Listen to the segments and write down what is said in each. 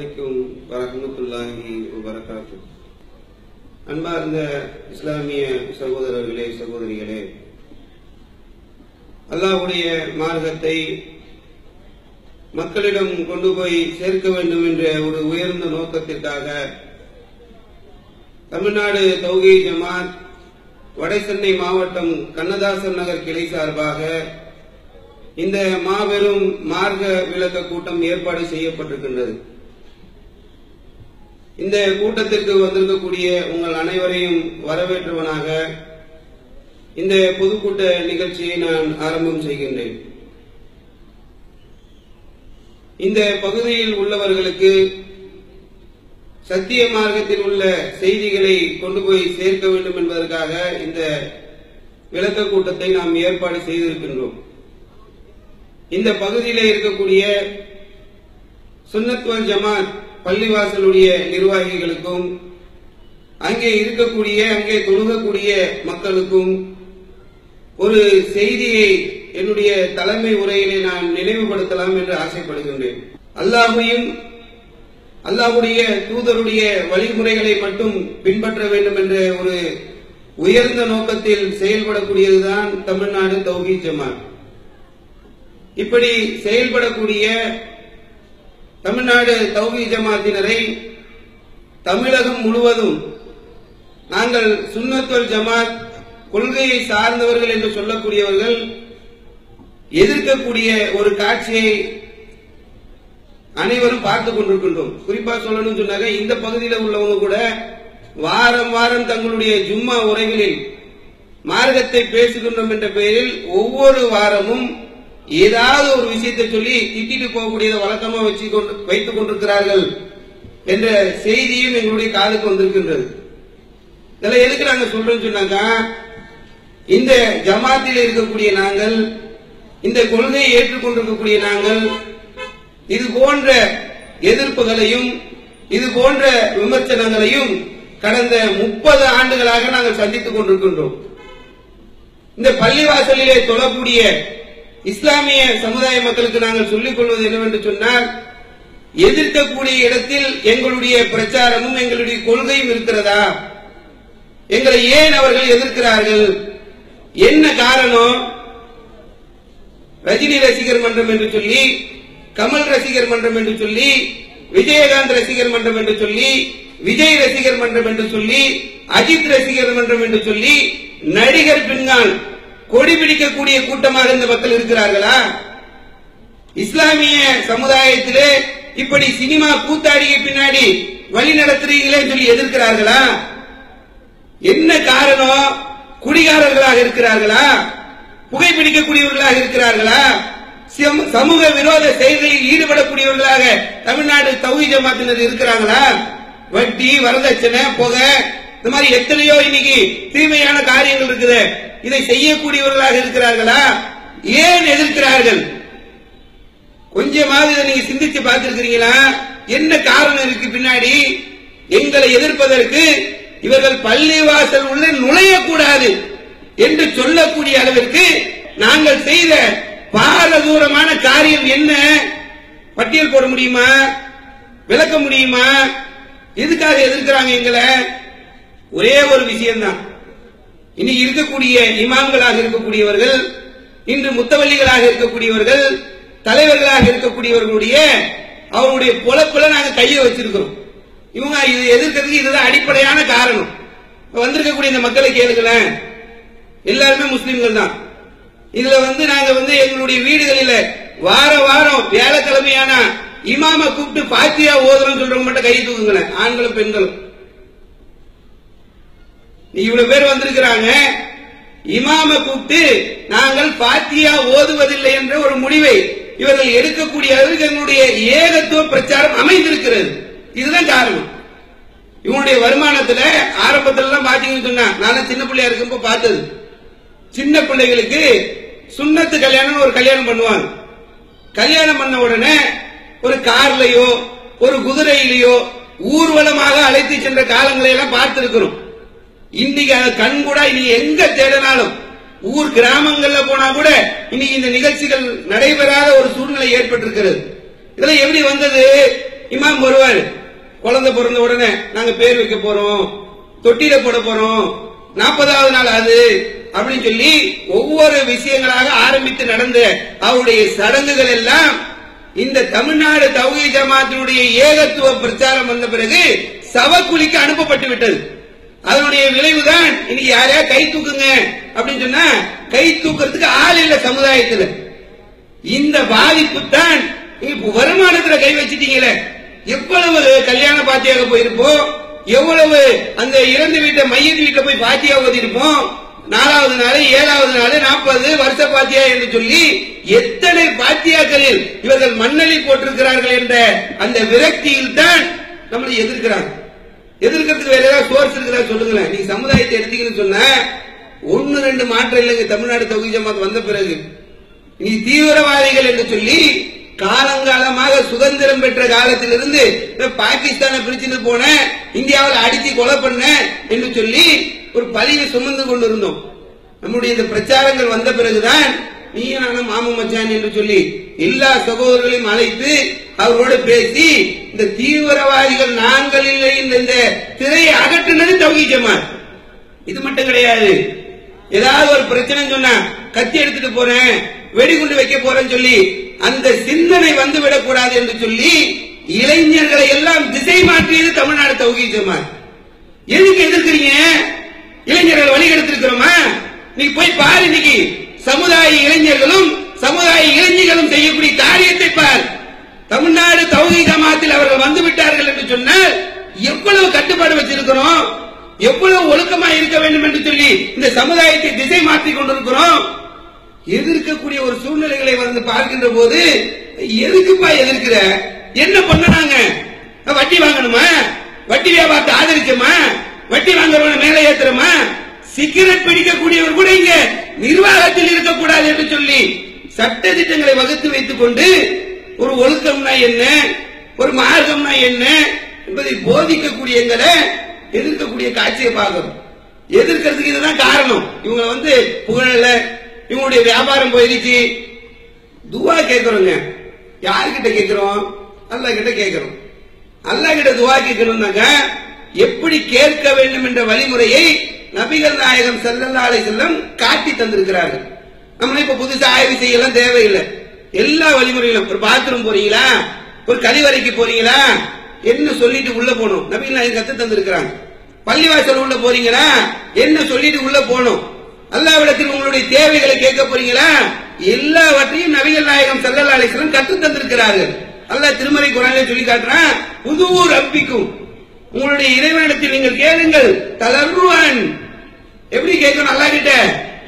அலைக்கும் வரஹ்மத்துல்லாஹி வபரகாத்து அன்பார்ந்த இஸ்லாமிய சகோதரர்களே சகோதரிகளே அல்லாஹ்வுடைய மார்க்கத்தை மக்களிடம் கொண்டு போய் சேர்க்க வேண்டும் என்ற ஒரு உயர்ந்த நோக்கத்திற்காக தமிழ்நாடு தௌகி ஜமாத் வடசென்னை மாவட்டம் கண்ணதாசன் நகர் கிளை சார்பாக இந்த மாபெரும் மார்க்க விளக்க கூட்டம் ஏற்பாடு செய்யப்பட்டிருக்கின்றது. இந்த கூட்டத்திற்கு வந்திருக்கக்கூடிய உங்கள் அனைவரையும் வரவேற்றுவனாக இந்த பொதுக்கூட்ட நிகழ்ச்சியை நான் ஆரம்பம் செய்கின்றேன். இந்த பகுதியில் உள்ளவர்களுக்கு சத்திய மார்க்கத்தில் உள்ள செய்திகளை கொண்டு போய் சேர்க்க வேண்டும் என்பதற்காக இந்த விளக்க கூட்டத்தை நாம் ஏற்பாடு செய்திருக்கின்றோம். இந்த பகுதியில் இருக்கக்கூடிய சுன்னத்வல் ஜமாத் பள்ளிவாசலுடைய நிர்வாகிகளுக்கும் அங்கே இருக்கக்கூடிய அங்கே தொழுகக்கூடிய மக்களுக்கும் ஒரு செய்தியை என்னுடைய தலைமை உரையிலே நான் நினைவுபடுத்தலாம் என்று ஆசைப்படுகின்றேன். அல்லாஹையும் அல்லாஹுடைய தூதருடைய வழிமுறைகளை மட்டும் பின்பற்ற வேண்டும் என்ற ஒரு உயர்ந்த நோக்கத்தில் செயல்படக்கூடியதுதான் தமிழ்நாடு தௌஹி ஜமாத். இப்படி செயல்படக்கூடிய தமிழ்நாடு தௌகி ஜமாத்தினரை தமிழகம் முழுவதும் நாங்கள் சுன்னத்துவல் ஜமாத் கொள்கையை சார்ந்தவர்கள் என்று சொல்லக்கூடியவர்கள் எதிர்க்கக்கூடிய ஒரு காட்சியை அனைவரும் பார்த்துக் கொண்டிருக்கின்றோம். குறிப்பா சொல்லணும் சொன்னாங்க இந்த பகுதியில் உள்ளவங்க கூட வாரம் வாரம் தங்களுடைய ஜும்மா உரைகளில் மார்க்கத்தை பேசுகின்றோம் என்ற பெயரில் ஒவ்வொரு வாரமும் ஏதாவது ஒரு விஷயத்தை சொல்லி திட்டிட்டு போகக்கூடியதை வழக்கமா வச்சு கொண்டு வைத்துக் கொண்டிருக்கிறார்கள் என்ற செய்தியும் எங்களுடைய காதுக்கு வந்திருக்கின்றது. இதெல்லாம் எதுக்கு நாங்க சொல்றோம்னு சொன்னாங்க இந்த ஜமாத்தில் இருக்கக்கூடிய நாங்கள் இந்த கொள்கையை ஏற்றுக்கொண்டிருக்கக்கூடிய நாங்கள் இது போன்ற எதிர்ப்புகளையும் இது போன்ற விமர்சனங்களையும் கடந்த முப்பது ஆண்டுகளாக நாங்கள் சந்தித்துக் கொண்டிருக்கின்றோம். இந்த பள்ளிவாசலிலே தொழக்கூடிய இஸ்லாமிய சமுதாய மக்களுக்கு நாங்கள் சொல்லிக் கொள்வது என்னவென்று சொன்னால் எதிர்க்கக்கூடிய இடத்தில் எங்களுடைய பிரச்சாரமும் எங்களுடைய கொள்கையும் இருக்கிறதா? எங்களை ஏன் அவர்கள் எதிர்க்கிறார்கள்? என்ன காரணம்? ரஜினி ரசிகர் மன்றம் என்று சொல்லி கமல் ரசிகர் மன்றம் என்று சொல்லி விஜயகாந்த் ரசிகர் மன்றம் என்று சொல்லி விஜய் ரசிகர் மன்றம் என்று சொல்லி அஜித் ரசிகர் மன்றம் என்று சொல்லி நடிகர் பின்னால் கொடி பிடிக்கக்கூடிய கூட்டமாக இந்த மக்கள் இருக்கிறார்களா? இஸ்லாமிய சமுதாயத்திலே இப்படி சினிமா கூத்தாடிக்கு பின்னாடி வழி நடத்துறீங்களே சொல்லி எதிர்க்கிறார்களா? என்ன காரணம்? குடிகாரர்களாக இருக்கிறார்களா? புகைப்பிடிக்கக்கூடியவர்களாக இருக்கிறார்களா? சமூக விரோத செயல்களில் ஈடுபடக்கூடியவர்களாக தமிழ்நாடு தௌஹி ஜமாத்தினர் இருக்கிறாங்களா? வட்டி வரதட்சணை புகை இந்த மாதிரி எத்தனையோ இன்னைக்கு தீமையான காரியங்கள் இருக்குது. இதை செய்யக்கூடியவர்களாக இருக்கிறார்களா? ஏன் எதிர்க்கிறார்கள்? கொஞ்சமாவது இதை நீங்க சிந்திச்சு பார்த்திருக்கிறீங்களா? என்ன காரணம் இருக்கு பின்னாடி? எங்களை எதிர்ப்பதற்கு இவர்கள் பள்ளிவாசல் உள்ள நுழையக்கூடாது என்று சொல்லக்கூடிய அளவிற்கு நாங்கள் செய்த பாரதூரமான காரியம் என்ன? பட்டியல் போட முடியுமா? விளக்க முடியுமா? எதுக்காக எதிர்க்கிறாங்க எங்களை? ஒரே ஒரு விஷயம்தான். இனி இருக்கக்கூடிய இமாம்களாக இருக்கக்கூடியவர்கள் இன்று முத்தவள்ளிகளாக இருக்கக்கூடியவர்கள் தலைவர்களாக இருக்கக்கூடியவர்களுடைய அவருடைய பொழப்புல நாங்க கையை வச்சிருக்கிறோம். இவங்க இது எதிர்க்கிறதுக்கு இதுதான் அடிப்படையான காரணம். வந்திருக்கக்கூடிய இந்த மக்களை கேளுங்களேன். எல்லாருமே முஸ்லீம்கள் தான். இதுல வந்து நாங்க வந்து எங்களுடைய வீடுகளில வார வாரம் வியாழக்கிழமையான இமாம கூப்பிட்டு பாத்தியா ஓதுறோம் சொல்றவங்க மட்டும் கை தூக்குங்களேன். ஆண்களும் பெண்களும். இவ்வளவு பேர் வந்திருக்கிறாங்க. இமாம கூப்பிட்டு நாங்கள் பாத்தியா ஓதுவதில்லை என்ற ஒரு முடிவை இவர்கள் எடுக்கக்கூடிய அளவுக்கு எங்களுடைய ஏகத்துவ பிரச்சாரம் அமைந்திருக்கிறது. இதுதான் காரணம். இவனுடைய வருமானத்துல ஆரம்பத்துல எல்லாம் பாத்தீங்கன்னு சொன்னா நான் சின்ன பிள்ளையா இருக்கும்போது பார்த்தது. சின்ன பிள்ளைகளுக்கு சுண்ணத்து கல்யாணம் ஒரு கல்யாணம் பண்ணுவாங்க. கல்யாணம் பண்ண உடனே ஒரு கார்லயோ ஒரு குதிரையிலேயோ ஊர்வலமாக அழைத்து சென்ற காலங்களை எல்லாம் பார்த்திருக்கிறோம். இன்னைக்கு கண் கூட இனி எங்க தேடினாலும்? ஊர் கிராமங்கள்ல போனா கூட இன்னைக்கு இந்த நிகழ்ச்சிகள் நடைபெறாத ஒரு சூழ்நிலை ஏற்பட்டிருக்கிறது. இதுல எப்படி வந்தது? இமாம் வருவார் குழந்தை பிறந்த உடனே நாங்க பேர் வைக்க போறோம் தொட்டில போட போறோம் நாற்பதாவது நாள் அது அப்படின்னு சொல்லி ஒவ்வொரு விஷயங்களாக ஆரம்பித்து நடந்த அவருடைய சடங்குகள் எல்லாம் இந்த தமிழ்நாடு தௌகி ஜமாத்தினுடைய ஏகத்துவ பிரச்சாரம் வந்த பிறகு சவக்குழிக்கு அனுப்பப்பட்டு விட்டது. அதனுடைய விளைவுதான் இன்னைக்கு யாரையா கை தூக்குங்க அப்படின்னு சொன்னா கை தூக்குறதுக்கு ஆள் இல்ல சமுதாயத்துல. இந்த பாதிப்பு தான் இப்ப வருமானத்துல கை வச்சிட்டீங்களே. எவ்வளவு கல்யாண பாத்தியாக போயிருப்போம்? எவ்வளவு அந்த இறந்து வீட்டை மையத்து வீட்டுல போய் பாத்தியா ஓதிருப்போம் நாலாவது நாள் ஏழாவது நாள் நாற்பது வருஷ பாத்தியா என்று சொல்லி எத்தனை பாத்தியாக்களில் இவர்கள் மண்ணலி போட்டிருக்கிறார்கள் என்ற அந்த விரக்தியில் தான் நம்மளை எதிர்க்கிறாங்க. எதிர்க்கிறதுக்கு வேற ஏதாவது சோர்ஸ் இருக்குதா சொல்லுங்களேன். நீங்க சமுதாயத்தை எடுத்தீங்கன்னு சொன்ன ஒன்னு ரெண்டு மாற்றம் இல்லைங்க. தமிழ்நாடு தொகுதி ஜமாத் வந்த பிறகு. நீ தீவிரவாதிகள் என்று சொல்லி காலங்காலமாக சுதந்திரம் பெற்ற காலத்திலிருந்து பாகிஸ்தானை பிரிச்சுட்டு போனேன் இந்தியாவில் அடிச்சு கொலை பண்ண என்று சொல்லி ஒரு பழியை சுமந்து கொண்டிருந்தோம். நம்முடைய இந்த பிரச்சாரங்கள் வந்த பிறகுதான் நீ நானும் மாமு மச்சான் என்று சொல்லி எல்லா சகோதரர்களையும் அழைத்து அவரோடு பேசி இந்த தீவிரவாதிகள் நாங்கள் இல்லை இந்த திரையை அகற்றினது தௌஹி ஜமாத். இது மட்டும் கிடையாது. ஏதாவது ஒரு பிரச்சனை சொன்னா கத்தி எடுத்துட்டு போறேன் வெடிகுண்டு வைக்க போறேன்னு சொல்லி அந்த சிந்தனை வந்து விடக்கூடாது என்று சொல்லி இளைஞர்களை எல்லாம் திசை மாற்றியது தமிழ்நாடு தௌஹி ஜமாத். எதுக்கு எதிர்க்கிறீங்க? இளைஞர்கள் வழி எடுத்திருக்கிறோமா நீ போய் பாரு இன்னைக்கு. சமுதாய இளைஞர்களும் சமுதாய இளைஞர்களும் செய்யக்கூடிய காரியத்தை பார். தமிழ்நாடு தௌகி ஜமாத்தில் அவர்கள் வந்து விட்டார்கள் என்று சொன்னால் எவ்வளவு கட்டுப்பாடு வச்சிருக்கிறோம்? எவ்வளவு ஒழுக்கமா இருக்க வேண்டும் என்று சொல்லி இந்த சமுதாயத்தை திசை மாற்றிக் கொண்டிருக்கிறோம். எதிர்க்கக்கூடிய ஒரு சூழ்நிலைகளை வந்து பார்க்கின்ற போது எதுக்குப்பா எதிர்க்கிற? என்ன பண்ணனாங்க வட்டி வாங்கணுமா? வட்டி வியாபாரத்தை ஆதரிச்சோமா வட்டி வாங்குறவன மேலே ஏத்துறோமா? சிகரெட் பிடிக்கக்கூடியவர் கூட இங்க நிர்வாகத்தில் இருக்கக்கூடாது என்று சொல்லி சட்ட திட்டங்களை வகுத்து வைத்துக் கொண்டு ஒரு ஒழுக்கம்னா என்ன? ஒரு மார்க்கம்னா என்ன? என்பதை போதிக்கக்கூடிய எங்களை எதிர்க்கக்கூடிய காட்சியை பார்க்கணும். எதிர்க்கிறதுக்கு இதுதான் காரணம். இவங்க வந்து புகழல. இவங்களுடைய வியாபாரம் போயிருச்சு துவா கேட்கிறோங்க. யாருக்கிட்ட கேட்கிறோம்? அல்லா கிட்ட கேட்கிறோம். அல்லாஹ் கிட்ட துவா கேட்கணும்னாக்க எப்படி கேட்க வேண்டும் என்ற வழிமுறையை நபிகள் நாயகம் ஸல்லல்லாஹு அலைஹி காட்டி தந்திருக்கிறார்கள் நம்ம இப்ப புதுசா ஆய்வு செய்யலாம் தேவையில்லை. எல்லா வழிமுறைகளும் ஒரு பாத்ரூம் போறீங்களா? ஒரு கழிவறைக்கு போறீங்களா? என்ன சொல்லிட்டு உள்ள போகணும். நபிகள் நாயகம் கத்து தந்திருக்கிறாங்க. பள்ளிவாசல் உள்ள போறீங்களா? என்ன சொல்லிட்டு உள்ள போகணும். அல்லாவிடத்தில் உங்களுடைய தேவைகளை கேட்க போறீங்களா? எல்லாவற்றையும் நபிகள் நாயகம் ஸல்லல்லாஹு அலைஹி வஸல்லம் கற்று தந்திருக்கிறார்கள். அல்ல திருமறை குரானிலே சொல்லி காட்டுறான் புது ரப்பிக்கும். உங்களுடைய இறைவனிடத்தில் நீங்கள் கேளுங்கள். தளர்வான் எப்படி கேட்கணும் அல்லா கிட்ட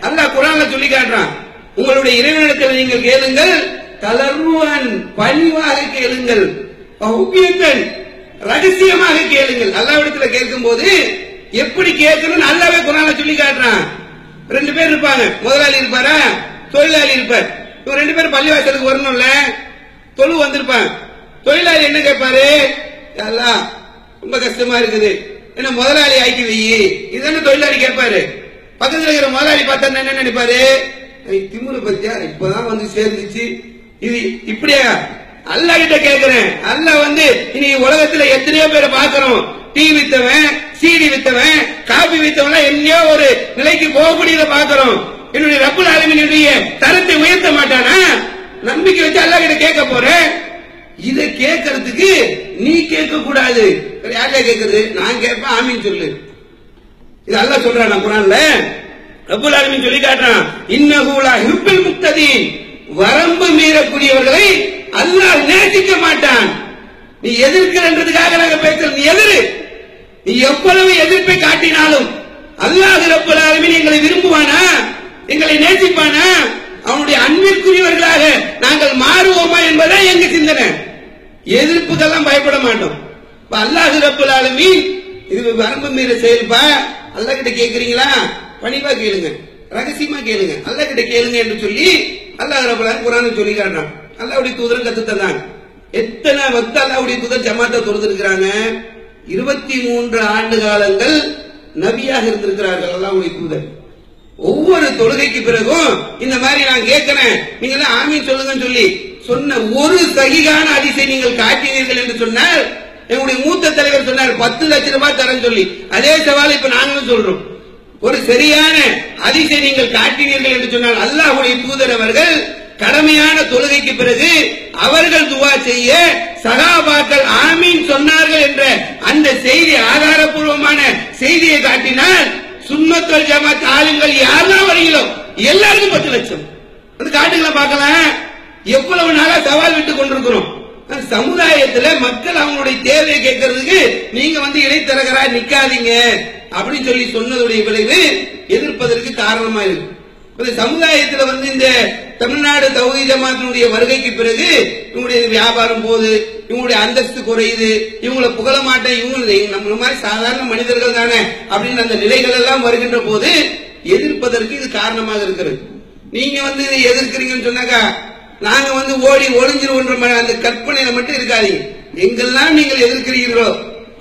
அல்லா குரான்ல சொல்லி காட்டுறான். உங்களுடைய இறைவனிடத்தில் நீங்கள் கேளுங்கள். தளர்வான் பணிவாக கேளுங்கள். பௌபியத்தன் ரகசியமாக கேளுங்கள். அல்லாவிடத்துல கேட்கும் போது எப்படி கேட்கணும்னு நல்லாவே குரான்ல சொல்லி காட்டுறான். ரெண்டு பேர் இருப்பாங்க. முதலாளி இருப்பாரா? தொழிலாளி இருப்பார். இவங்க ரெண்டு பேரும் பள்ளிவாசலுக்கு வரணும்ல? தொழு வந்திருப்பாங்க தொழிலாளி என்ன கேட்பாரு? எல்லாம் ரொம்ப கஷ்டமா இருக்குது. என்ன முதலாளி ஆக்கி வை. இதுதானே தொழிலாளி கேட்பாரு? பக்கத்துல இருக்கிற முதலாளி பார்த்தா என்ன நினைப்பாரு? திமுரு பத்தியா? இப்பதான் வந்து சேர்ந்துச்சு. இது இப்படியா? அல்லா கிட்ட கேக்குறேன். அல்ல வந்து இனி உலகத்துல எத்தனையோ பேரை பாக்குறோம் டீ வித்தவன் சீடி வித்தவன் காபி வித்தவன் எங்கேயோ ஒரு நிலைக்கு போகக்கூடியதை பாக்குறோம் என்னுடைய ரப்புல் ஆலமீனுடைய தரத்தை உயர்த்த மாட்டானா? நம்பிக்கை வச்சு அல்லா கிட்ட கேட்க போறேன். இதை கேட்கறதுக்கு நீ கேட்க கூடாது வேற யார்கிட்ட கேட்கறது நான் கேட்பேன் ஆமின்னு சொல்லு. இது அல்ல சொல்றான் குரான்ல. ரபுல் ஆலமின் சொல்லி காட்டுறான். இன்னகுலா ஹிப்பில் முக்ததீன் வரம்பு மீறக்கூடியவர்களை அல்லாஹ் நேசிக்க மாட்டான். நீ எதிர்க்கிறன்றதுக்காக நாங்க பேசுறோம். நீ எதிர். நீ எவ்வளவு எதிர்ப்பை காட்டினாலும் அல்லாஹ் ரப்பல் ஆலமின் எங்களை விரும்புவானா? எங்களை நேசிப்பானா? அவனுடைய அன்பிற்குரியவர்களாக நாங்கள் மாறுவோமா என்பதை எங்க சிந்தனை. எதிர்ப்புக்கெல்லாம் பயப்பட மாட்டோம். இப்ப அல்லாஹ் ரப்புல் ஆலமீன் இது வரம்பு மீற செயல்பா? அல்லா கிட்ட கேக்குறீங்களா? பணிவா கேளுங்க. ரகசியமா கேளுங்க. அல்லா கிட்ட கேளுங்க என்று சொல்லி அல்லாஹ் ரப்புல் ஆலமீன் சொல்லி காட்டுறான் அல்லாவுடைய தூதரம் கத்து தந்தாங்க எத்தனை வக்த அல்லாவுடைய தூதர் ஜமாத்தா துறந்திருக்கிறாங்க இருபத்தி மூன்று ஆண்டு காலங்கள் நபியாக இருந்திருக்கிறார்கள் அல்லாவுடைய தூதர். ஒவ்வொரு தொழுகைக்கு பிறகும் இந்த மாதிரி நான் கேட்கிறேன் நீங்க எல்லாம் ஆமீன் சொல்லுங்கன்னு சொல்லி சொன்ன ஒரு சகிகான அதிசை நீங்கள் காட்டினீர்கள் என்று சொன்னால் எங்களுடைய மூத்த தலைவர் சொன்னார் பத்து லட்சம் ரூபாய் தரேன் சொல்லி அதே சவால் இப்ப நாங்களும் சொல்றோம். ஒரு சரியான அதிசை நீங்கள் காட்டினீர்கள் என்று சொன்னால் அல்லாஹுடைய தூதர் அவர்கள் கடமையான தொழுகைக்கு பிறகு அவர்கள் துவா செய்ய சகாபாக்கள் ஆமீன் சொன்னார்கள் என்ற அந்த செய்தி ஆதாரபூர்வமான செய்தியை காட்டினால் சுண்ணத்தல் ஜமாத் ஆளுங்கள் யாரெல்லாம் வரீங்களோ எல்லாருக்கும் பத்து லட்சம். அது காட்டுகளை பார்க்கலாம். எவ்வளவு நாளா சவால் விட்டு கொண்டிருக்கிறோம்? சமுதாயத்துல மக்கள் அவங்களுடைய தேவையை கேட்கறதுக்கு நீங்க வந்து இடைத்தரகரா நிக்காதீங்க அப்படின்னு சொல்லி சொன்னதுடைய விளைவு எதிர்ப்பதற்கு காரணமா இருக்கு. சமுதாயத்துல வந்து இந்த தமிழ்நாடு தௌஹீத் ஜமாத்தினுடைய வருகைக்கு பிறகு இவங்களுடைய வியாபாரம் போகுது இவங்களுடைய அந்தஸ்து குறையுது இவங்களை புகழ மாட்டேன் இவங்க நம்மள மாதிரி சாதாரண மனிதர்கள் தானே அப்படின்னு அந்த நிலைகள் எல்லாம் வருகின்ற போது எதிர்ப்பதற்கு இது காரணமாக இருக்கிறது. நீங்க வந்து இதை எதிர்க்கிறீங்கன்னு சொன்னாக்கா நாங்க வந்து ஓடி ஒளிஞ்சிருவோன்ற அந்த கற்பனையில மட்டும் இருக்காதீங்க. எங்கெல்லாம் நீங்கள் எதிர்க்கிறீர்களோ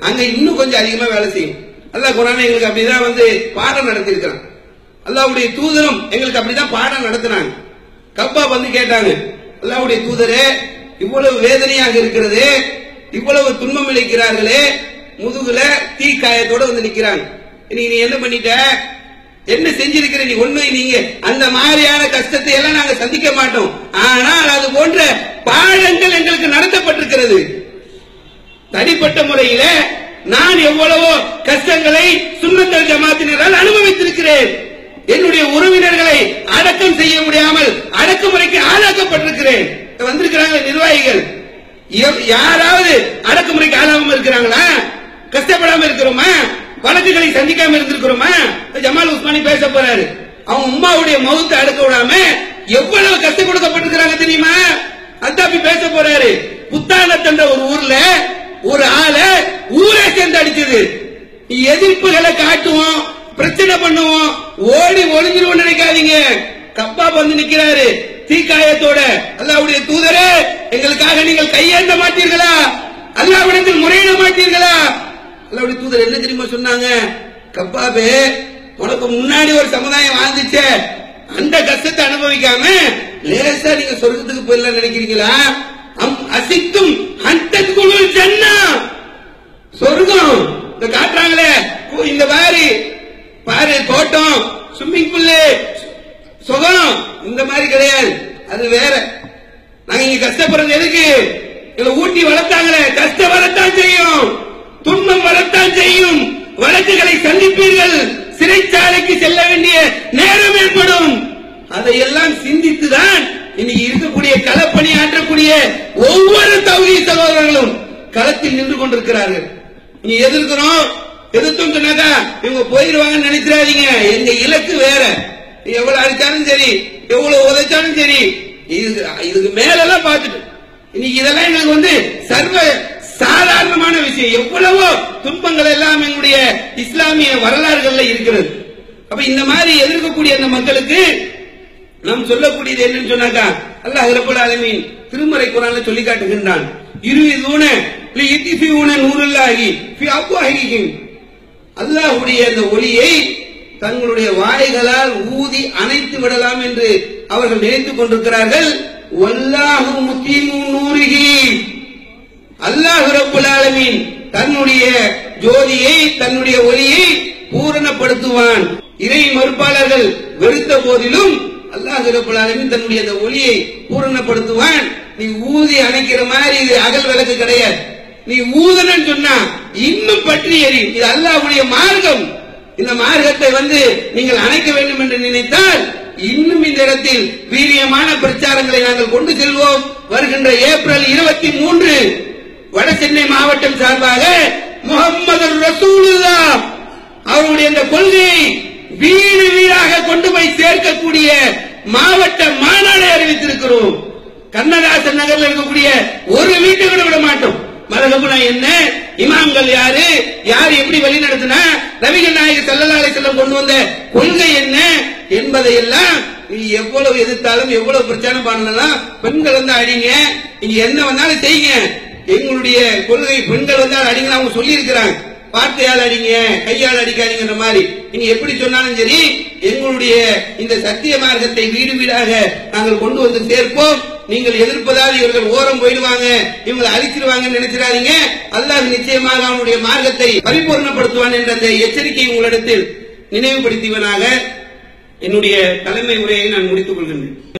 அங்க இன்னும் கொஞ்சம் அதிகமா வேலை செய்யும். அல்லாஹ் குரான் எங்களுக்கு அப்படிதான் வந்து பாடம் நடத்தி இருக்கிறான் அல்லாவுடைய தூதரும் எங்களுக்கு அப்படிதான் பாடம் நடத்தினாங்க. கப்பா வந்து கேட்டாங்க அல்லாவுடைய தூதரே இவ்வளவு வேதனையாக இருக்கிறது இவ்வளவு துன்பம் இழைக்கிறார்களே முதுகுல தீ காயத்தோட வந்து நிக்கிறாங்க. நீ என்ன பண்ணிட்ட? என்ன செஞ்சிருக்கிற நீ ஒண்ணு நீங்க? அந்த மாதிரியான கஷ்டத்தை எல்லாம் நாங்க சந்திக்க மாட்டோம். ஆனால் அது போன்ற பாடங்கள் எங்களுக்கு நடத்தப்பட்டிருக்கிறது. தனிப்பட்ட முறையில நான் எவ்வளவோ கஷ்டங்களை சுண்ணத்தல் ஜமாத்தினரால் அனுபவித்திருக்கிறேன். என்னுடைய உறவினர்களை அடக்கம் செய்ய முடியாமல் அடக்குமுறைக்கு ஆளாக்கப்பட்டிருக்கிறேன். வந்திருக்கிறாங்க நிர்வாகிகள். யாராவது அடக்குமுறைக்கு ஆளாகாம இருக்கிறாங்களா? கஷ்டப்படாம இருக்கிறோமா? வழக்குகளை சந்திக்காம இருந்திருக்கிறோமா? ஜமால் உஸ்மானி பேச போறாரு. அவன் உம்மாவுடைய மௌத்தை அடக்க விடாம எவ்வளவு கஷ்டம் கொடுக்கப்பட்டிருக்கிறாங்க தெரியுமா? அத்தாப்பி பேச போறாரு. புத்தானத்தன்ற ஒரு ஊர்ல ஒரு ஆளை ஊரே சேர்ந்து அடிச்சது. எதிர்ப்புகளை காட்டுவோம் பிரச்சனை பண்ணுவோம் ஓடி ஒளிஞ்சிருவோம் நினைக்காதீங்க. கப்பா வந்து நிக்கிறாரு. தீக்காயத்தோட அல்லாவுடைய தூதரே எங்களுக்காக நீங்கள் கையேந்த மாட்டீர்களா? அல்லாவிடத்தில் முறையிட மாட்டீர்களா? அல்லாவுடைய தூதர் என்ன தெரியுமா சொன்னாங்க? கப்பாபே உனக்கு முன்னாடி ஒரு சமுதாயம் வாழ்ந்துச்சு. அந்த கஷ்டத்தை அனுபவிக்காம லேசா நீங்க சொர்க்கத்துக்கு போயிடலாம் நினைக்கிறீங்களா? அம் அசித்தும் ஹண்டத் குழுல் ஜன்னா. சொர்க்கம். இந்த காட்டுறாங்களே. இந்த பாரு. பாரு தோட்டம். ஸ்விம்மிங் பூல் சுகம். இந்த மாதிரி கிடையாது. அது வேற. நாங்க இங்க கஷ்டப்படுறது எதுக்கு? எங்களை ஊட்டி வளர்த்தாங்களே. கஷ்டம் வரத்தான் செய்யும். துன்பம் வரத்தான் செய்யும். வழக்குகளை சந்திப்பீர்கள். சிறைச்சாலைக்கு செல்ல வேண்டிய நேரம் ஏற்படும். அதையெல்லாம் சிந்தித்துதான் இன்னைக்கு இருக்கக்கூடிய களப்பணி ஆற்றக்கூடிய ஒவ்வொரு தகுதி சகோதரர்களும் களத்தில் நின்று கொண்டிருக்கிறார்கள். நீ எதிர்க்கிறோம். எதிர்த்தும் சொன்னாக்கா இவங்க போயிருவாங்கன்னு நினைச்சிடாதீங்க. எங்க இலக்கு வேற. எவ்வளவு அடிச்சாலும் சரி எவ்வளவு உதைச்சாலும் சரி இது இதுக்கு மேலெல்லாம் பார்த்துட்டு இன்னைக்கு இதெல்லாம் எங்களுக்கு வந்து சர்வ சாதாரணமான விஷயம். எவ்வளவு நம்முடைய இஸ்லாமிய வரலாறுகள்ல இருக்கிறது. அப்ப இந்த மாதிரி எதிர்க்கக்கூடிய அந்த மக்களுக்கு நாம் சொல்லக்கூடியது என்னன்னு சொன்னாக்கா அல்லாஹ் ரப்பல் ஆலமீன் திருமறை குரான்ல சொல்லி காட்டுகின்றான். இருவிதூன லியித்ஃபிஊன நூருல்லாஹி ஃபி அப்வாஹிஹிம். அல்லாஹ்வுடைய அந்த ஒளியை தங்களுடைய வாய்களால் ஊதி அணைத்து விடலாம் என்று அவர்கள் நினைத்துக் கொண்டிருக்கிறார்கள். வல்லாஹு முத்தீமு நூறுகி அல்லாஹ் ரப்புல் ஆலமீன் தன்னுடைய ஜோதியை தன்னுடைய ஒளியை பூரணப்படுத்துவான். இறை மறுப்பாளர்கள் வெறுத்த போதிலும் அல்லாஹ் தன்னுடைய அந்த ஒளியை பூரணப்படுத்துவான். நீ ஊதி அணைக்கிற மாதிரி இது அகல் விளக்கு கிடையாது. நீ ஊதனன்னு சொன்னா இன்னும் பற்றி எரியும். இது அல்லாஹ்வுடைய மார்க்கம். இந்த மார்க்கத்தை வந்து நீங்கள் அணைக்க வேண்டும் என்று நினைத்தால் இன்னும் இந்த இடத்தில் வீரியமான பிரச்சாரங்களை நாங்கள் கொண்டு செல்வோம். வருகின்ற ஏப்ரல் இருபத்தி மூன்று வட சென்னை மாவட்டம் சார்பாக முகம்மது ரசூலுல்லா அவருடைய இந்த கொள்கையை வீடு வீடாக கொண்டு போய் சேர்க்கக்கூடிய மாவட்ட மாநாடு அறிவித்திருக்கிறோம். கண்ணதாசன் நகர்ல இருக்கக்கூடிய ஒரு வீட்டை கூட விட மாட்டோம். மரகபுனா என்ன? இமாம்கள் யாரு? யார் எப்படி வழி நடத்தினா? நபிகள் நாயகர் செல்லலாலை செல்லம் கொண்டு வந்த கொள்கை என்ன? என்பதை எல்லாம் நீ எவ்வளவு எதிர்த்தாலும் எவ்வளவு பிரச்சாரம் பண்ணலாம். பெண்கள் வந்து அடிங்க. நீங்க என்ன வந்தாலும் செய்யுங்க. எங்களுடைய கொள்கை பெண்கள் வந்தால் அடிங்க அவங்க சொல்லி இருக்கிறாங்க வார்த்தையால் அடிங்க கையால் அடிக்காதீங்கிற மாதிரி. நீங்க எப்படி சொன்னாலும் சரி எங்களுடைய இந்த சத்திய மார்க்கத்தை வீடு வீடாக நாங்கள் கொண்டு வந்து சேர்ப்போம். நீங்கள் எதிர்ப்பதால் இவர்கள் ஓரம் போயிடுவாங்க இவங்களை அழிச்சிருவாங்க நினைச்சிடாதீங்க. அல்லாஹ் நிச்சயமாக அவனுடைய மார்க்கத்தை பரிபூர்ணப்படுத்துவான் என்ற அந்த எச்சரிக்கை உங்களிடத்தில் நினைவுபடுத்தியவனாக என்னுடைய தலைமை உரையை நான் முடித்துக் கொள்கின்றேன்.